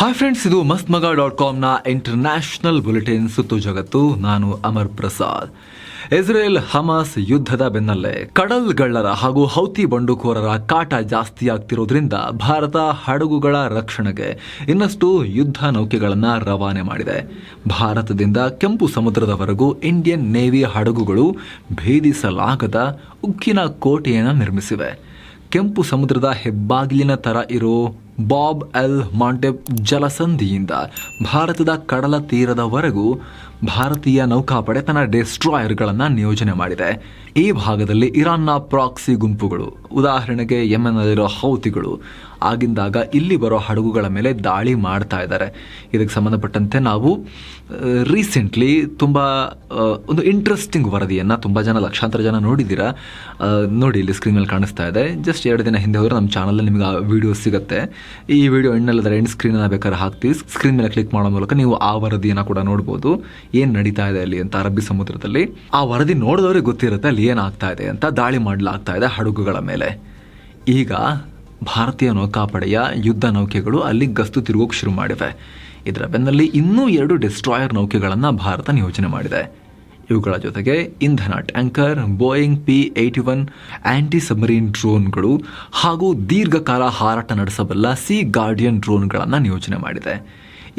Hi friends ಇದು ಮಸ್ತ್ ಮಗ ಡಾಟ್ ಕಾಮ್ನ ಇಂಟರ್ನ್ಯಾಷನಲ್ ಬುಲೆಟಿನ್ ಸುತ್ತು ಜಗತ್ತು. ನಾನು ಅಮರ್ ಪ್ರಸಾದ್. ಇಸ್ರೇಲ್ ಹಮಾಸ್ ಯುದ್ಧದ ಬೆನ್ನಲ್ಲೇ ಕಡಲ್ಗಳ್ಳರ ಹಾಗೂ ಹೌತಿ ಬಂಡುಕೋರರ ಕಾಟ ಜಾಸ್ತಿ ಆಗ್ತಿರೋದ್ರಿಂದ ಭಾರತ ಹಡಗುಗಳ ರಕ್ಷಣೆಗೆ ಇನ್ನಷ್ಟು ಯುದ್ಧ ನೌಕೆಗಳನ್ನು ರವಾನೆ ಮಾಡಿದೆ. ಭಾರತದಿಂದ ಕೆಂಪು ಸಮುದ್ರದವರೆಗೂ ಇಂಡಿಯನ್ ನೇವಿ ಹಡಗುಗಳು ಭೇದಿಸಲಾಗದ ಉಕ್ಕಿನ ಕೋಟೆಯನ್ನು ನಿರ್ಮಿಸಿವೆ. ಕೆಂಪು ಸಮುದ್ರದ ಹೆಬ್ಬಾಗಿಲಿನ ತರ ಇರೋ ಬಾಬ್ ಎಲ್ ಮಾಂಟೆಪ್ ಜಲಸಂಧಿಯಿಂದ ಭಾರತದ ಕಡಲ ತೀರದವರೆಗೂ ಭಾರತೀಯ ನೌಕಾಪಡೆ ತನ್ನ ಡೆಸ್ಟ್ರಾಯರ್ಗಳನ್ನು ನಿಯೋಜನೆ ಮಾಡಿದೆ. ಈ ಭಾಗದಲ್ಲಿ ಇರಾನ್ನ ಪ್ರಾಕ್ಸಿ ಗುಂಪುಗಳು, ಉದಾಹರಣೆಗೆ ಯಮನ್ನಲ್ಲಿರೋ ಹೌತಿಗಳು ಆಗಿಂದಾಗ ಇಲ್ಲಿ ಬರೋ ಹಡಗುಗಳ ಮೇಲೆ ದಾಳಿ ಮಾಡ್ತಾ ಇದ್ದಾರೆ. ಇದಕ್ಕೆ ಸಂಬಂಧಪಟ್ಟಂತೆ ನಾವು ರೀಸೆಂಟ್ಲಿ ತುಂಬ ಒಂದು ಇಂಟ್ರೆಸ್ಟಿಂಗ್ ವರದಿಯನ್ನು ತುಂಬ ಜನ, ಲಕ್ಷಾಂತರ ಜನ ನೋಡಿದ್ದೀರಾ? ನೋಡಿ, ಇಲ್ಲಿ ಸ್ಕ್ರೀನ್ ಮೇಲೆ ಕಾಣಿಸ್ತಾ ಇದೆ. ಜಸ್ಟ್ ಎರಡು ದಿನ ಹಿಂದೆ ಹೋದರೆ ನಮ್ಮ ಚಾನಲಲ್ಲಿ ನಿಮಗೆ ಆ ವಿಡಿಯೋ ಸಿಗುತ್ತೆ. ಈ ವಿಡಿಯೋ ಎಂಡಲ್ಲದ್ರೆ ಎಂಡ್ ಸ್ಕ್ರೀನನ್ನು ಬೇಕಾದ್ರೆ ಹಾಕ್ತೀವಿ. ಸ್ಕ್ರೀನ್ ಮೇಲೆ ಕ್ಲಿಕ್ ಮಾಡೋ ಮೂಲಕ ನೀವು ಆ ವರದಿಯನ್ನು ಕೂಡ ನೋಡ್ಬೋದು. ಏನು ನಡೀತಾ ಇದೆ ಅಲ್ಲಿ ಅಂತ ಅರಬ್ಬಿ ಸಮುದ್ರದಲ್ಲಿ. ಆ ವರದಿ ನೋಡಿದವ್ರಿಗೆ ಗೊತ್ತಿರುತ್ತೆ ಅಲ್ಲಿ ಏನಾಗ್ತಾ ಇದೆ ಅಂತ. ದಾಳಿ ಮಾಡಲಾಗ್ತಾ ಇದೆ ಹಡಗುಗಳ ಮೇಲೆ. ಈಗ ಭಾರತೀಯ ನೌಕಾಪಡೆಯ ಯುದ್ಧ ನೌಕೆಗಳು ಅಲ್ಲಿ ಗಸ್ತು ತಿರುಗೋಕೆ ಶುರು ಮಾಡಿವೆ. ಇದರ ಬೆನ್ನಲ್ಲಿ ಇನ್ನೂ ಎರಡು ಡಿಸ್ಟ್ರಾಯರ್ ನೌಕೆಗಳನ್ನು ಭಾರತ ನಿಯೋಜನೆ ಮಾಡಿದೆ. ಇವುಗಳ ಜೊತೆಗೆ ಇಂಧನ tanker, Boeing P eight one anti submarine ಡ್ರೋನ್ಗಳು ಹಾಗೂ ದೀರ್ಘಕಾಲ ಹಾರಾಟ ನಡೆಸಬಲ್ಲ ಸಿ ಗಾರ್ಡಿಯನ್ ಡ್ರೋನ್ಗಳನ್ನು ನಿಯೋಜನೆ ಮಾಡಿದೆ.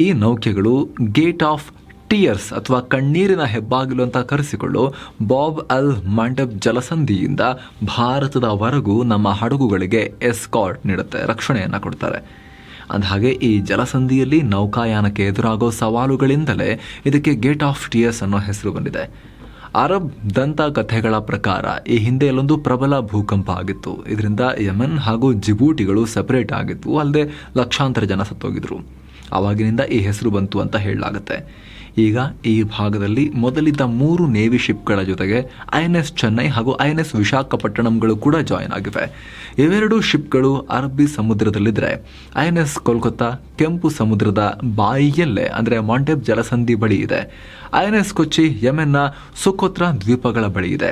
ಈ ನೌಕೆಗಳು ಗೇಟ್ ಆಫ್ ಟಿಯರ್ಸ್ ಅಥವಾ ಕಣ್ಣೀರಿನ ಹೆಬ್ಬಾಗಿಲು ಅಂತ ಕರೆಸಿಕೊಳ್ಳೋ ಬಾಬ್ ಅಲ್ ಮಂಡಪ್ ಜಲಸಂಧಿಯಿಂದ ಭಾರತದವರೆಗೂ ನಮ್ಮ ಹಡಗುಗಳಿಗೆ ಎಸ್ಕಾಟ್ ನೀಡುತ್ತೆ, ರಕ್ಷಣೆಯನ್ನು ಕೊಡ್ತಾರೆ. ಅಂದಹಾಗೆ ಈ ಜಲಸಂಧಿಯಲ್ಲಿ ನೌಕಾಯಾನಕ್ಕೆ ಎದುರಾಗೋ ಸವಾಲುಗಳಿಂದಲೇ ಇದಕ್ಕೆ ಗೇಟ್ ಆಫ್ ಟಿಯರ್ಸ್ ಅನ್ನೋ ಹೆಸರು ಬಂದಿದೆ. ಅರಬ್ ದಂತ ಕಥೆಗಳ ಪ್ರಕಾರ ಈ ಹಿಂದೆ ಅಲ್ಲೊಂದು ಪ್ರಬಲ ಭೂಕಂಪ ಆಗಿತ್ತು. ಇದರಿಂದ ಯಮನ್ ಹಾಗೂ ಜಿಬೂಟಿಗಳು ಸೆಪರೇಟ್ ಆಗಿತ್ತು ಅಲ್ಲದೆ ಲಕ್ಷಾಂತರ ಜನ ಸತ್ತೋಗಿದ್ರು. ಆವಾಗಿನಿಂದ ಈ ಹೆಸರು ಬಂತು ಅಂತ ಹೇಳಲಾಗುತ್ತೆ. ಈಗ ಈ ಭಾಗದಲ್ಲಿ ಮೊದಲಿದ್ದ ಮೂರು ನೇವಿ ಶಿಪ್ಗಳ ಜೊತೆಗೆ ಐ ಎನ್ ಎಸ್ ಚೆನ್ನೈ ಹಾಗೂ ಐ ಎನ್ ಎಸ್ ವಿಶಾಖಪಟ್ಟಣಂಗಳು ಕೂಡ ಜಾಯಿನ್ ಆಗಿವೆ. ಇವೆರಡು ಶಿಪ್ಗಳು ಅರಬ್ಬಿ ಸಮುದ್ರದಲ್ಲಿದ್ದರೆ ಐ ಎನ್ ಎಸ್ ಕೋಲ್ಕತ್ತಾ ಕೆಂಪು ಸಮುದ್ರದ ಬಾಯಿಯಲ್ಲೇ, ಅಂದರೆ ಮಾಂಟೆಬ್ ಜಲಸಂಧಿ ಬಳಿ ಇದೆ. ಐ ಎನ್ ಎಸ್ ಕೊಚ್ಚಿ ಯೆಮೆನ್ನ ಸುಕೋತ್ರ ದ್ವೀಪಗಳ ಬಳಿ ಇದೆ.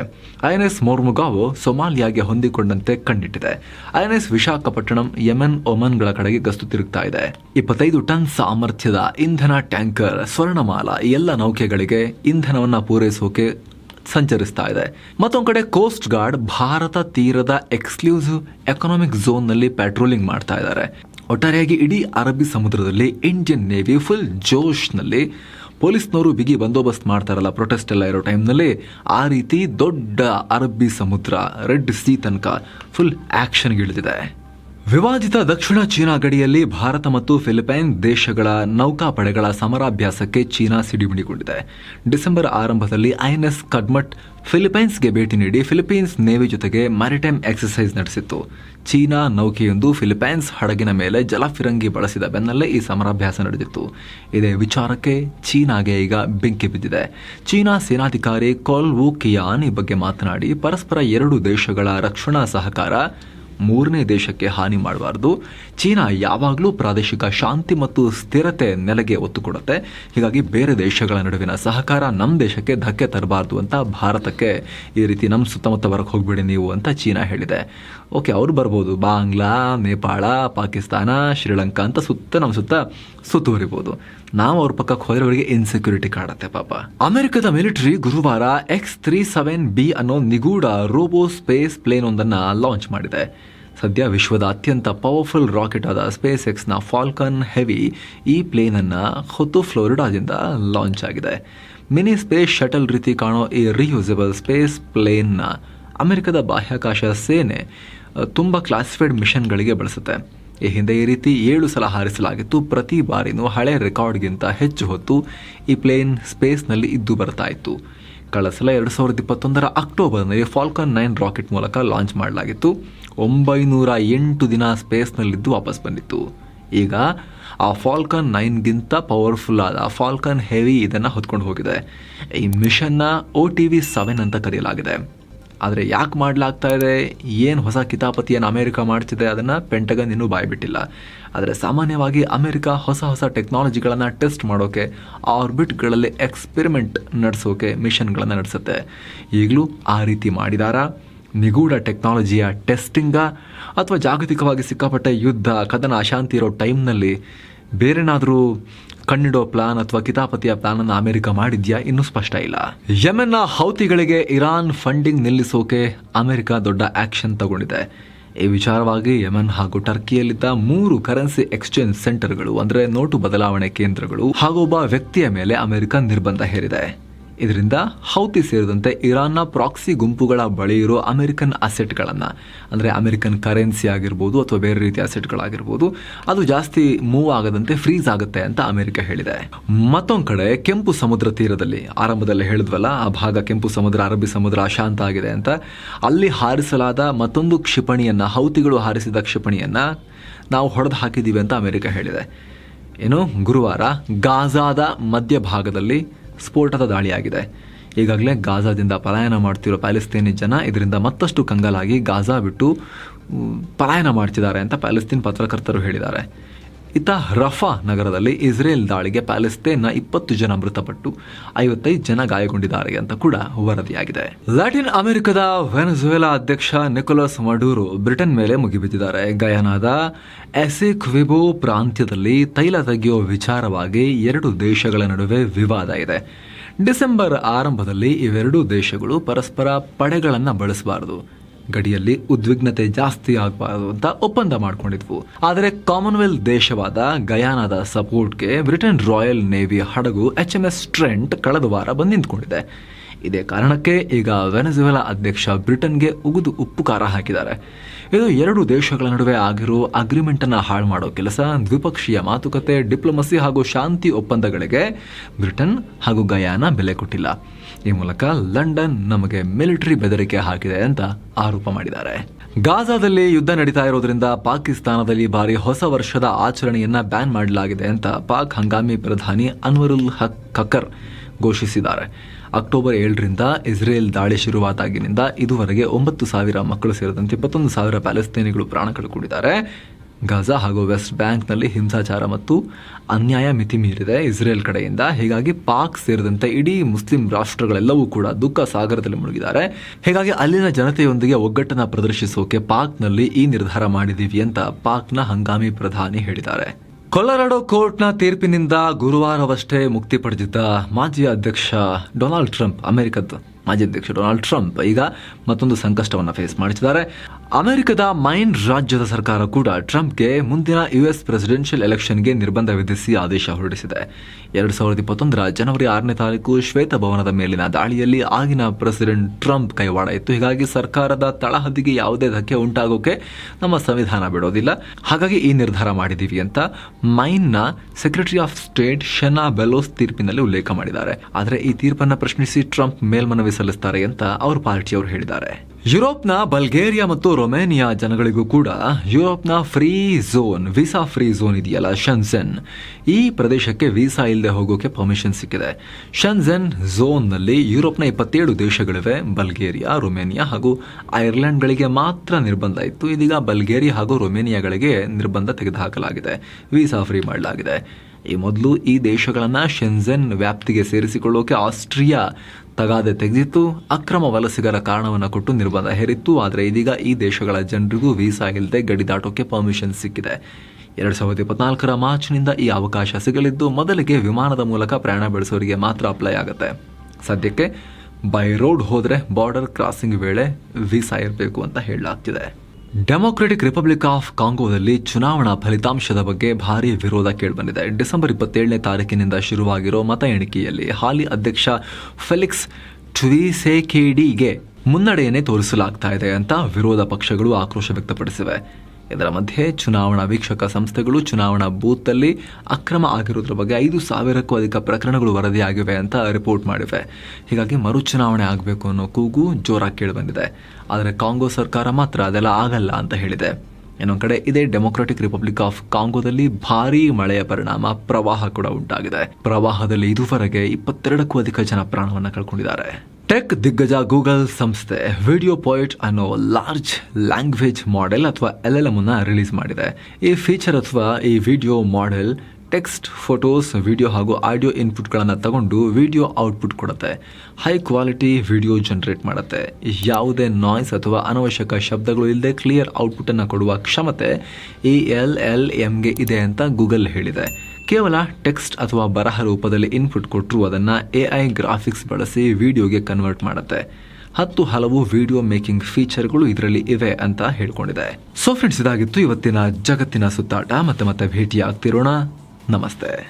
ಐ ಎನ್ ಎಸ್ ಮೋರ್ಮುಗಾವು ಸೊಮಾಲಿಯಾಗೆ ಹೊಂದಿಕೊಂಡಂತೆ ಕಂಡಿಟ್ಟಿದೆ. I N S Visakhapatnam Yemen ಒಮನ್ಗಳ ಕಡೆಗೆ ಗಸ್ತು ತಿರುಗ್ತಾ ಇದೆ. ಇಪ್ಪತ್ತೈದು ಟನ್ ಸಾಮರ್ಥ್ಯದ ಇಂಧನ ಟ್ಯಾಂಕರ್ ಸ್ವರ್ಣಮಾಲ. ಎಲ್ಲ ನೌಕೆಗಳಿಗೆ ಇಂಧನವನ್ನ ಪೂರೈಸೋಕೆ ಸಂಚರಿಸ್ತಾ ಇದೆ. ಮತ್ತೊಂದು ಕಡೆ ಕೋಸ್ಟ್ ಗಾರ್ಡ್ ಭಾರತ ತೀರದ ಎಕ್ಸ್ಕ್ಲೂಸಿವ್ ಎಕನಾಮಿಕ್ ಝೋನ್ನಲ್ಲಿ ಪ್ಯಾಟ್ರೋಲಿಂಗ್ ಮಾಡ್ತಾ ಇದ್ದಾರೆ. ಒಟ್ಟಾರೆಯಾಗಿ ಇಡೀ ಅರಬ್ಬಿ ಸಮುದ್ರದಲ್ಲಿ ಇಂಡಿಯನ್ ನೇವಿ ಫುಲ್ ಜೋಶ್ನಲ್ಲಿ ಪೊಲೀಸ್ನವರು ಬಿಗಿ ಬಂದೋಬಸ್ತ್ ಮಾಡ್ತಾರಲ್ಲ ಪ್ರೊಟೆಸ್ಟ್ ಎಲ್ಲ ಇರೋ ಟೈಮ್ನಲ್ಲಿ ಆ ರೀತಿ ದೊಡ್ಡ ಅರಬ್ಬಿ ಸಮುದ್ರ ರೆಡ್ ಸಿ ತನಕ ಫುಲ್ ಆಕ್ಷನ್ಗೆ ಇಳಿದಿದೆ. ವಿವಾದಿತ ದಕ್ಷಿಣ ಚೀನಾ ಗಡಿಯಲ್ಲಿ ಭಾರತ ಮತ್ತು ಫಿಲಿಪೈನ್ ದೇಶಗಳ ನೌಕಾಪಡೆಗಳ ಸಮರಾಭ್ಯಾಸಕ್ಕೆ ಚೀನಾ ಸಿಡಿಮಿಡಿಗೊಂಡಿದೆ. ಡಿಸೆಂಬರ್ ಆರಂಭದಲ್ಲಿ ಐಎನ್ಎಸ್ ಕಡ್ಮಟ್ ಫಿಲಿಪೈನ್ಸ್ಗೆ ಭೇಟಿ ನೀಡಿ ಫಿಲಿಪೈನ್ಸ್ ನೇವಿ ಜೊತೆಗೆ ಮ್ಯಾರಿಟೈಮ್ ಎಕ್ಸರ್ಸೈಸ್ ನಡೆಸಿತ್ತು. ಚೀನಾ ನೌಕೆಯೊಂದು ಫಿಲಿಪೈನ್ಸ್ ಹಡಗಿನ ಮೇಲೆ ಜಲಫಿರಂಗಿ ಬಳಸಿದ ಬೆನ್ನಲ್ಲೇ ಈ ಸಮರಾಭ್ಯಾಸ ನಡೆದಿತ್ತು. ಇದೇ ವಿಚಾರಕ್ಕೆ ಚೀನಾಗೆ ಈಗ ಬೆಂಕಿ ಬಿದ್ದಿದೆ. ಚೀನಾ ಸೇನಾಧಿಕಾರಿ ಕೋಲ್ ವು ಕಿಯಾನ್ ಈ ಬಗ್ಗೆ ಮಾತನಾಡಿ, ಪರಸ್ಪರ ಎರಡು ದೇಶಗಳ ರಕ್ಷಣಾ ಸಹಕಾರ ಮೂರನೇ ದೇಶಕ್ಕೆ ಹಾನಿ ಮಾಡಬಾರ್ದು. ಚೀನಾ ಯಾವಾಗಲೂ ಪ್ರಾದೇಶಿಕ ಶಾಂತಿ ಮತ್ತು ಸ್ಥಿರತೆ ನೆಲೆಗೆ ಒತ್ತು ಕೊಡುತ್ತೆ ಹೀಗಾಗಿ ಬೇರೆ ದೇಶಗಳ ನಡುವಿನ ಸಹಕಾರ ನಮ್ಮ ದೇಶಕ್ಕೆ ಧಕ್ಕೆ ತರಬಾರ್ದು ಅಂತ ಭಾರತಕ್ಕೆ ಈ ರೀತಿ ನಮ್ಮ ಸುತ್ತಮುತ್ತ ಬರಕ್ಕೆ ಹೋಗ್ಬೇಡಿ ನೀವು ಅಂತ ಚೀನಾ ಹೇಳಿದೆ. ಓಕೆ, ಅವ್ರು ಬರ್ಬೋದು. ಬಾಂಗ್ಲಾ, ನೇಪಾಳ, ಪಾಕಿಸ್ತಾನ, ಶ್ರೀಲಂಕಾ ಅಂತ ಸುತ್ತ ನಮ್ಮ ಸುತ್ತ ಸುತ್ತುವರಿಬೋದು. ನಾವು ಅವ್ರ ಪಕ್ಕಕ್ಕೆ ಹೋದ್ರೆ ಇನ್ಸೆಕ್ಯೂರಿಟಿ ಕಾಡುತ್ತೆ ಪಾಪ. ಅಮೆರಿಕದ ಮಿಲಿಟರಿ ಗುರುವಾರ ಎಕ್ಸ್ ತ್ರೀ ಸೆವೆನ್ ಬಿ ಅನ್ನೋ ನಿಗೂಢ ರೋಬೋ ಸ್ಪೇಸ್ ಪ್ಲೇನ್ ಒಂದನ್ನು ಲಾಂಚ್ ಮಾಡಿದೆ. ಸದ್ಯ ವಿಶ್ವದ ಅತ್ಯಂತ ಪವರ್ಫುಲ್ ರಾಕೆಟ್ ಆದ ಸ್ಪೇಸ್ ಎಕ್ಸ್ನ ಫಾಲ್ಕನ್ ಹೆವಿ ಈ ಪ್ಲೇನನ್ನು ಹೊತ್ತು ಫ್ಲೋರಿಡಾದಿಂದ ಲಾಂಚ್ ಆಗಿದೆ. ಮಿನಿ ಸ್ಪೇಸ್ ಶಟಲ್ ರೀತಿ ಕಾಣೋ ಈ ರಿಯೂಸಬಲ್ ಸ್ಪೇಸ್ ಪ್ಲೇನ್ನ ಅಮೆರಿಕದ ಬಾಹ್ಯಾಕಾಶ ಸೇನೆ ತುಂಬ ಕ್ಲಾಸಿಫೈಡ್ ಮಿಷನ್ಗಳಿಗೆ ಬಳಸುತ್ತೆ. ಈ ಹಿಂದೆ ಈ ರೀತಿ ಏಳು ಸಲ ಹಾರಿಸಲಾಗಿತ್ತು. ಪ್ರತಿ ಬಾರಿನೂ ಹಳೆ ರೆಕಾರ್ಡ್ಗಿಂತ ಹೆಚ್ಚು ಹೊತ್ತು ಈ ಪ್ಲೇನ್ ಸ್ಪೇಸ್ನಲ್ಲಿ ಇದ್ದು ಬರ್ತಾ ಇತ್ತು. ಕಳೆದ ಸಲ ಎರಡು ಸಾವಿರದ ಇಪ್ಪತ್ತೊಂದರ ಅಕ್ಟೋಬರ್ನಲ್ಲಿ ಫಾಲ್ಕನ್ ನೈನ್ ರಾಕೆಟ್ ಮೂಲಕ ಲಾಂಚ್ ಮಾಡಲಾಗಿತ್ತು. ಒಂಬೈನೂರ ಎಂಟು ದಿನ ಸ್ಪೇಸ್ನಲ್ಲಿದ್ದು ವಾಪಸ್ ಬಂದಿತ್ತು. ಈಗ ಆ ಫಾಲ್ಕನ್ ನೈನ್ಗಿಂತ ಪವರ್ಫುಲ್ ಆದ ಫಾಲ್ಕನ್ ಹೆವಿ ಇದನ್ನು ಹೊತ್ಕೊಂಡು ಹೋಗಿದೆ. ಈ ಮಿಷನ್ನ ಒ ಟಿ ವಿ ಸೆವೆನ್ ಅಂತ ಕರೆಯಲಾಗಿದೆ. ಆದರೆ ಯಾಕೆ ಮಾಡಲಾಗ್ತಾ ಇದೆ? ಏನು ಹೊಸ ಕಿತಾಪತಿಯನ್ನು ಅಮೆರಿಕ ಮಾಡ್ತಿದೆ ಅದನ್ನು ಪೆಂಟಗನ್ ಇನ್ನೂ ಬಾಯ್ಬಿಟ್ಟಿಲ್ಲ. ಆದರೆ ಸಾಮಾನ್ಯವಾಗಿ ಅಮೆರಿಕ ಹೊಸ ಹೊಸ ಟೆಕ್ನಾಲಜಿಗಳನ್ನು ಟೆಸ್ಟ್ ಮಾಡೋಕೆ, ಆರ್ಬಿಟ್ಗಳಲ್ಲಿ ಎಕ್ಸ್ಪೆರಿಮೆಂಟ್ ನಡೆಸೋಕೆ ಮಿಷನ್ಗಳನ್ನು ನಡೆಸುತ್ತೆ. ಈಗಲೂ ಆ ರೀತಿ ಮಾಡಿದಾರಾ? ನಿಗೂಢ ಟೆಕ್ನಾಲಜಿಯ ಟೆಸ್ಟಿಂಗ ಅಥವಾ ಜಾಗತಿಕವಾಗಿ ಸಿಕ್ಕಾಪಟ್ಟೆ ಯುದ್ಧ, ಕದನ ಅಶಾಂತಿ ಇರೋ ಟೈಮ್ನಲ್ಲಿ ಬೇರೆನಾದರೂ ಕಣ್ಣಿಡೋ ಪ್ಲಾನ್ ಅಥವಾ ಕಿತಾಪತಿಯ ಪ್ಲಾನ್ ಅನ್ನು ಅಮೆರಿಕ ಮಾಡಿದ್ಯಾ? ಇನ್ನೂ ಸ್ಪಷ್ಟ ಇಲ್ಲ. ಯಮೆನ್ನ ಹೌತಿಗಳಿಗೆ ಇರಾನ್ ಫಂಡಿಂಗ್ ನಿಲ್ಲಿಸೋಕೆ ಅಮೆರಿಕ ದೊಡ್ಡ ಆಕ್ಷನ್ ತಗೊಂಡಿದೆ. ಈ ವಿಚಾರವಾಗಿ ಯಮನ್ ಹಾಗೂ ಟರ್ಕಿಯಲ್ಲಿದ್ದ ಮೂರು ಕರೆನ್ಸಿ ಎಕ್ಸ್ಚೇಂಜ್ ಸೆಂಟರ್ಗಳು, ಅಂದರೆ ನೋಟು ಬದಲಾವಣೆ ಕೇಂದ್ರಗಳು ಹಾಗೂ ಒಬ್ಬ ವ್ಯಕ್ತಿಯ ಮೇಲೆ ಅಮೆರಿಕ ನಿರ್ಬಂಧ ಹೇರಿದೆ. ಇದರಿಂದ ಹೌತಿ ಸೇರಿದಂತೆ ಇರಾನ್ನ ಪ್ರಾಕ್ಸಿ ಗುಂಪುಗಳ ಬಳಿ ಇರೋ ಅಮೆರಿಕನ್ ಅಸೆಟ್ಗಳನ್ನು, ಅಂದರೆ ಅಮೆರಿಕನ್ ಕರೆನ್ಸಿ ಆಗಿರ್ಬೋದು ಅಥವಾ ಬೇರೆ ರೀತಿಯ ಅಸೆಟ್ಗಳಾಗಿರ್ಬೋದು, ಅದು ಜಾಸ್ತಿ ಮೂವ್ ಆಗದಂತೆ ಫ್ರೀಸ್ ಆಗುತ್ತೆ ಅಂತ ಅಮೆರಿಕ ಹೇಳಿದೆ. ಮತ್ತೊಂದು ಕಡೆ ಕೆಂಪು ಸಮುದ್ರ ತೀರದಲ್ಲಿ, ಆರಂಭದಲ್ಲಿ ಹೇಳಿದ್ವಲ್ಲ, ಆ ಭಾಗ ಕೆಂಪು ಸಮುದ್ರ, ಅರಬ್ಬಿ ಸಮುದ್ರ ಅಶಾಂತ ಆಗಿದೆ ಅಂತ, ಅಲ್ಲಿ ಹಾರಿಸಲಾದ ಮತ್ತೊಂದು ಕ್ಷಿಪಣಿಯನ್ನು, ಹೌತಿಗಳು ಹಾರಿಸಿದ ಕ್ಷಿಪಣಿಯನ್ನು ನಾವು ಹೊಡೆದು ಹಾಕಿದ್ದೀವಿ ಅಂತ ಅಮೆರಿಕ ಹೇಳಿದೆ. ಏನು, ಗುರುವಾರ ಗಾಜಾದ ಮಧ್ಯಭಾಗದಲ್ಲಿ ಸ್ಫೋಟದ ದಾಳಿಯಾಗಿದೆ. ಈಗಾಗಲೇ ಗಾಜಾದಿಂದ ಪಲಾಯನ ಮಾಡ್ತಿರೋ ಪ್ಯಾಲೆಸ್ತೀನಿ ಜನ ಇದರಿಂದ ಮತ್ತಷ್ಟು ಕಂಗಾಲಾಗಿ ಗಾಜಾ ಬಿಟ್ಟು ಪಲಾಯನ ಮಾಡ್ತಿದ್ದಾರೆ ಅಂತ ಪ್ಯಾಲೆಸ್ತೀನ್ ಪತ್ರಕರ್ತರು ಹೇಳಿದ್ದಾರೆ. ಇತ್ತ ರಫಾ ನಗರದಲ್ಲಿ ಇಸ್ರೇಲ್ ದಾಳಿಗೆ ಪ್ಯಾಲೆಸ್ತೇನ್ನ ಇಪ್ಪತ್ತು ಜನ ಮೃತಪಟ್ಟು ಐವತ್ತೈದು ಜನ ಗಾಯಗೊಂಡಿದ್ದಾರೆ ಅಂತ ಕೂಡ ವರದಿಯಾಗಿದೆ. ಲ್ಯಾಟಿನ್ ಅಮೆರಿಕದ ವೆನೆಜುವೆಲಾ ಅಧ್ಯಕ್ಷ ನಿಕೋಲಸ್ ಮಡೂರು ಬ್ರಿಟನ್ ಮೇಲೆ ಮುಗಿಬಿದ್ದಿದ್ದಾರೆ. ಗಯಾನಾದ ಎಸೆಕ್ವಿಬೋ ಪ್ರಾಂತ್ಯದಲ್ಲಿ ತೈಲ ತೆಗೆಯುವ ವಿಚಾರವಾಗಿ ಎರಡು ದೇಶಗಳ ನಡುವೆ ವಿವಾದ ಇದೆ. ಡಿಸೆಂಬರ್ ಆರಂಭದಲ್ಲಿ ಇವೆರಡೂ ದೇಶಗಳು ಪರಸ್ಪರ ಪಡೆಗಳನ್ನು ಬಳಸಬಾರದು. ಗಡಿಯಲ್ಲಿ ಉದ್ವಿಗ್ನತೆ ಜಾಸ್ತಿ ಆಗಬಾರದು ಅಂತ ಒಪ್ಪಂದ ಮಾಡಿಕೊಂಡಿದ್ವು. ಆದರೆ ಕಾಮನ್ವೆಲ್ತ್ ದೇಶವಾದ ಗಯಾನದ ಸಪೋರ್ಟ್ಗೆ ಬ್ರಿಟನ್ ರಾಯಲ್ ನೇವಿ ಹಡಗು ಎಚ್ ಎಂ ಎಸ್ ಟ್ರೆಂಟ್ ಕಳೆದ ವಾರ ಬಂದು ನಿಂತ್ಕೊಂಡಿದೆ. ಇದೇ ಕಾರಣಕ್ಕೆ ಈಗ ವೆನೆಜುವೆಲಾ ಅಧ್ಯಕ್ಷ ಬ್ರಿಟನ್ಗೆ ಉಗಿದು ಉಪ್ಪು ಖಾರ ಹಾಕಿದ್ದಾರೆ. ಇದು ಎರಡು ದೇಶಗಳ ನಡುವೆ ಆಗಿರೋ ಅಗ್ರಿಮೆಂಟ್ ಅನ್ನ ಹಾಳು ಮಾಡೋ ಕೆಲಸ, ದ್ವಿಪಕ್ಷೀಯ ಮಾತುಕತೆ, ಡಿಪ್ಲೊಮಸಿ ಹಾಗೂ ಶಾಂತಿ ಒಪ್ಪಂದಗಳಿಗೆ ಬ್ರಿಟನ್ ಹಾಗೂ ಗಯಾನ ಬೆಲೆ ಕೊಟ್ಟಿಲ್ಲ. ಈ ಮೂಲಕ ಲಂಡನ್ ನಮಗೆ ಮಿಲಿಟರಿ ಬೆದರಿಕೆ ಹಾಕಿದೆ ಅಂತ ಆರೋಪ ಮಾಡಿದ್ದಾರೆ. ಗಾಜಾದಲ್ಲಿ ಯುದ್ಧ ನಡೀತಾ ಇರೋದ್ರಿಂದ ಪಾಕಿಸ್ತಾನದಲ್ಲಿ ಬಾರಿ ಹೊಸ ವರ್ಷದ ಆಚರಣೆಯನ್ನ ಬ್ಯಾನ್ ಮಾಡಲಾಗಿದೆ ಅಂತ ಪಾಕ್ ಹಂಗಾಮಿ ಪ್ರಧಾನಿ ಅನ್ವರುಲ್ ಹಕ್ ಖಕ್ಕರ್ ಘೋಷಿಸಿದ್ದಾರೆ. ಅಕ್ಟೋಬರ್ ಏಳರಿಂದ ಇಸ್ರೇಲ್ ದಾಳಿ ಶುರುವಾದಾಗಿನಿಂದ ಇದುವರೆಗೆ ಒಂಬತ್ತು ಸಾವಿರ ಮಕ್ಕಳು ಸೇರಿದಂತೆ ಇಪ್ಪತ್ತೊಂದು ಸಾವಿರ ಪ್ಯಾಲೆಸ್ತೇನಿಗಳು ಪ್ರಾಣ ಕಳ್ಕೊಂಡಿದ್ದಾರೆ ಗಾಜಾ ಹಾಗೂ ವೆಸ್ಟ್ ಬ್ಯಾಂಕ್ನಲ್ಲಿ ಹಿಂಸಾಚಾರ ಮತ್ತು ಅನ್ಯಾಯ ಮಿತಿ ಮೀರಿದೆ ಇಸ್ರೇಲ್ ಕಡೆಯಿಂದ. ಹೀಗಾಗಿ ಪಾಕ್ ಸೇರಿದಂತೆ ಇಡೀ ಮುಸ್ಲಿಂ ರಾಷ್ಟ್ರಗಳೆಲ್ಲವೂ ಕೂಡ ದುಃಖ ಸಾಗರದಲ್ಲಿ ಮುಳುಗಿದ್ದಾರೆ. ಹೀಗಾಗಿ ಅಲ್ಲಿನ ಜನತೆಯೊಂದಿಗೆ ಒಗ್ಗಟ್ಟನ್ನು ಪ್ರದರ್ಶಿಸೋಕೆ ಪಾಕ್ನಲ್ಲಿ ಈ ನಿರ್ಧಾರ ಮಾಡಿದ್ದೀವಿ ಅಂತ ಪಾಕ್ನ ಹಂಗಾಮಿ ಪ್ರಧಾನಿ ಹೇಳಿದ್ದಾರೆ. ಕೊಲರಾಡೋ ಕೋರ್ಟ್ನ ತೀರ್ಪಿನಿಂದ ಗುರುವಾರವಷ್ಟೇ ಮುಕ್ತಿ ಪಡೆದಿದ್ದ ಮಾಜಿ ಅಧ್ಯಕ್ಷ ಡೊನಾಲ್ಡ್ ಟ್ರಂಪ್, ಅಮೆರಿಕದ ಮಾಜಿ ಅಧ್ಯಕ್ಷ ಡೊನಾಲ್ಡ್ ಟ್ರಂಪ್ ಈಗ ಮತ್ತೊಂದು ಸಂಕಷ್ಟವನ್ನು ಫೇಸ್ ಮಾಡಿಸಿದ್ದಾರೆ. ಅಮೆರಿಕದ ಮೈನ್ ರಾಜ್ಯದ ಸರ್ಕಾರ ಕೂಡ ಟ್ರಂಪ್ಗೆ ಮುಂದಿನ ಯು ಎಸ್ ಪ್ರೆಸಿಡೆನ್ಷಿಯಲ್ ಎಲೆಕ್ಷನ್ಗೆ ನಿರ್ಬಂಧ ವಿಧಿಸಿ ಆದೇಶ ಹೊರಡಿಸಿದೆ. ಎರಡು ಸಾವಿರದ ಇಪ್ಪತ್ತೊಂದರ ಜನವರಿ ಆರನೇ ತಾರೀಕು ಶ್ವೇತಭವನದ ಮೇಲಿನ ದಾಳಿಯಲ್ಲಿ ಆಗಿನ ಪ್ರೆಸಿಡೆಂಟ್ ಟ್ರಂಪ್ ಕೈವಾಡ ಇತ್ತು. ಹೀಗಾಗಿ ಸರ್ಕಾರದ ತಳಹದಿಗೆ ಯಾವುದೇ ಧಕ್ಕೆ ಉಂಟಾಗೋಕೆ ನಮ್ಮ ಸಂವಿಧಾನ ಬಿಡೋದಿಲ್ಲ. ಹಾಗಾಗಿ ಈ ನಿರ್ಧಾರ ಮಾಡಿದ್ದೀವಿ ಅಂತ ಮೈನ್ನ secretary of state Shenna Bellows ತೀರ್ಪಿನಲ್ಲಿ ಉಲ್ಲೇಖ ಮಾಡಿದ್ದಾರೆ. ಆದರೆ ಈ ತೀರ್ಪನ್ನು ಪ್ರಶ್ನಿಸಿ ಟ್ರಂಪ್ ಮೇಲ್ಮನವಿ ಸಲ್ಲಿಸ್ತಾರೆ ಅಂತ ಅವ್ರ ಪಾರ್ಟಿಯವರು ಹೇಳಿದ್ದಾರೆ. ಯುರೋಪ್ನ ಬಲ್ಗೇರಿಯಾ ಮತ್ತು ರೊಮೇನಿಯಾ ಜನಗಳಿಗೂ ಕೂಡ ಯುರೋಪ್ನ free zone, visa free zone ಇದೆಯಲ್ಲ ಶನ್ಸೆನ್ ಈ ಪ್ರದೇಶಕ್ಕೆ ವೀಸಾ ಇಲ್ಲದೆ ಹೋಗೋಕೆ ಪರ್ಮಿಷನ್ ಸಿಕ್ಕಿದೆ. ಶನ್ಸೆನ್ ಝೋನ್ನಲ್ಲಿ ಯುರೋಪ್ನ ಇಪ್ಪತ್ತೇಳು ದೇಶಗಳಿವೆ, ಬಲ್ಗೇರಿಯಾ, ರೊಮೇನಿಯಾ ಹಾಗೂ ಐರ್ಲೆಂಡ್ಗಳಿಗೆ ಮಾತ್ರ ನಿರ್ಬಂಧ ಇತ್ತು. ಇದೀಗ ಬಲ್ಗೇರಿಯಾ ಹಾಗೂ ರೊಮೇನಿಯಾಗಳಿಗೆ ನಿರ್ಬಂಧ ತೆಗೆದುಹಾಕಲಾಗಿದೆ, ವೀಸಾ ಫ್ರೀ ಮಾಡಲಾಗಿದೆ. ಈ ಮೊದಲು ಈ ದೇಶಗಳನ್ನು ಶೆನ್ಜೆನ್ ವ್ಯಾಪ್ತಿಗೆ ಸೇರಿಸಿಕೊಳ್ಳೋಕೆ ಆಸ್ಟ್ರಿಯಾ ತಗಾದೆ ತೆಗೆದಿತ್ತು. ಅಕ್ರಮ ವಲಸಿಗರ ಕಾರಣವನ್ನು ಕೊಟ್ಟು ನಿರ್ಬಂಧ ಹೇರಿತ್ತು. ಆದರೆ ಇದೀಗ ಈ ದೇಶಗಳ ಜನರಿಗೂ ವೀಸಾ ಇಲ್ಲದೆ ಗಡಿ ದಾಟೋಕೆ ಪರ್ಮಿಷನ್ ಸಿಕ್ಕಿದೆ. ಎರಡು ಸಾವಿರದ ಇಪ್ಪತ್ನಾಲ್ಕರ ಮಾರ್ಚ್ನಿಂದ ಈ ಅವಕಾಶ ಸಿಗಲಿದ್ದು, ಮೊದಲಿಗೆ ವಿಮಾನದ ಮೂಲಕ ಪ್ರಯಾಣ ಬೆಳೆಸೋರಿಗೆ ಮಾತ್ರ ಅಪ್ಲೈ ಆಗುತ್ತೆ. ಸದ್ಯಕ್ಕೆ ಬೈ ರೋಡ್ ಹೋದರೆ ಬಾರ್ಡರ್ ಕ್ರಾಸಿಂಗ್ ವೇಳೆ ವೀಸಾ ಇರಬೇಕು ಅಂತ ಹೇಳಲಾಗ್ತಿದೆ. ಡೆಮೊಕ್ರೆಟಿಕ್ ರಿಪಬ್ಲಿಕ್ ಆಫ್ ಕಾಂಗೋದಲ್ಲಿ ಚುನಾವಣಾ ಫಲಿತಾಂಶದ ಬಗ್ಗೆ ಭಾರಿ ವಿರೋಧ ಕೇಳಿಬಂದಿದೆ. ಡಿಸೆಂಬರ್ ಇಪ್ಪತ್ತೇಳನೇ ತಾರೀಕಿನಿಂದ ಶುರುವಾಗಿರೋ ಮತ ಎಣಿಕೆಯಲ್ಲಿ ಹಾಲಿ ಅಧ್ಯಕ್ಷ ಫೆಲಿಕ್ಸ್ ಟ್ವಿಸೆಕೆಡಿಗೆ ಮುನ್ನಡೆಯನ್ನೇ ತೋರಿಸಲಾಗ್ತಾ ಇದೆ ಅಂತ ವಿರೋಧ ಪಕ್ಷಗಳು ಆಕ್ರೋಶ ವ್ಯಕ್ತಪಡಿಸಿವೆ. ಇದರ ಮಧ್ಯೆ ಚುನಾವಣಾ ವೀಕ್ಷಕ ಸಂಸ್ಥೆಗಳು, ಚುನಾವಣಾ ಬೂತಲ್ಲಿ ಅಕ್ರಮ ಆಗಿರೋದ್ರ ಬಗ್ಗೆ ಐದು ಸಾವಿರಕ್ಕೂ ಅಧಿಕ ಪ್ರಕರಣಗಳು ವರದಿಯಾಗಿವೆ ಅಂತ ರಿಪೋರ್ಟ್ ಮಾಡಿವೆ. ಹೀಗಾಗಿ ಮರುಚುನಾವಣೆ ಆಗಬೇಕು ಅನ್ನೋ ಕೂಗು ಜೋರಾಗಿ ಕೇಳಿಬಂದಿದೆ ಆದರೆ ಕಾಂಗೋ ಸರ್ಕಾರ ಮಾತ್ರ ಅದೆಲ್ಲ ಆಗಲ್ಲ ಅಂತ ಹೇಳಿದೆ. ಇನ್ನೊಂದು ಕಡೆ ಇದೇ ಡೆಮೊಕ್ರಾಟಿಕ್ ರಿಪಬ್ಲಿಕ್ ಆಫ್ ಕಾಂಗೋದಲ್ಲಿ ಭಾರೀ ಮಳೆಯ ಪರಿಣಾಮ ಪ್ರವಾಹ ಕೂಡ ಉಂಟಾಗಿದೆ. ಪ್ರವಾಹದಲ್ಲಿ ಇದುವರೆಗೆ ಇಪ್ಪತ್ತೆರಡಕ್ಕೂ ಅಧಿಕ ಜನ ಪ್ರಾಣವನ್ನು ಕಳ್ಕೊಂಡಿದ್ದಾರೆ. ಟೆಕ್ ದಿಗ್ಗಜ ಗೂಗಲ್ ಸಂಸ್ಥೆ ವಿಡಿಯೋ ಪಾಯಿಂಟ್ ಅನ್ನೋ ಲಾರ್ಜ್ ಲ್ಯಾಂಗ್ವೇಜ್ ಮಾಡೆಲ್ ಅಥವಾ ಎಲ್ ಎಲ್ ಅನ್ನು ರಿಲೀಸ್ ಮಾಡಿದೆ. ಈ ಫೀಚರ್ ಅಥವಾ ಈ video model text photos video ಹಾಗೂ ಆಡಿಯೋ ಇನ್ಪುಟ್ಗಳನ್ನು ತಗೊಂಡು ವಿಡಿಯೋ ಔಟ್ಪುಟ್ ಕೊಡುತ್ತೆ. ಹೈ ಕ್ವಾಲಿಟಿ ವಿಡಿಯೋ ಜನರೇಟ್ ಮಾಡುತ್ತೆ. ಯಾವುದೇ ನಾಯ್ಸ್ ಅಥವಾ ಅನವಶ್ಯಕ ಶಬ್ದಗಳು ಇಲ್ಲದೆ ಕ್ಲಿಯರ್ ಔಟ್ಪುಟನ್ನು ಕೊಡುವ ಕ್ಷಮತೆ ಈ ಎಲ್ ಎಲ್ ಎಂಗೆ ಇದೆ ಅಂತ ಗೂಗಲ್ ಹೇಳಿದೆ. ಕೇವಲ ಟೆಕ್ಸ್ಟ್ ಅಥವಾ ಬರಹ ರೂಪದಲ್ಲಿ ಇನ್ಪುಟ್ ಕೊಟ್ಟರು ಅದನ್ನು ಎ ಐ ಗ್ರಾಫಿಕ್ಸ್ ಬಳಸಿ ವಿಡಿಯೋಗೆ ಕನ್ವರ್ಟ್ ಮಾಡುತ್ತೆ. ಹತ್ತು ಹಲವು ವಿಡಿಯೋ ಮೇಕಿಂಗ್ ಫೀಚರ್ಗಳು ಇದರಲ್ಲಿ ಇವೆ ಅಂತ ಹೇಳ್ಕೊಂಡಿದೆ. ಸೊ ಫ್ರೆಂಡ್ಸ್ ಇದಾಗಿತ್ತು ಇವತ್ತಿನ ಜಗತ್ತಿನ ಸುತ್ತಾಟ. ಮತ್ತೆ ಮತ್ತೆ ಭೇಟಿ ಆಗ್ತಿರೋಣ नमस्ते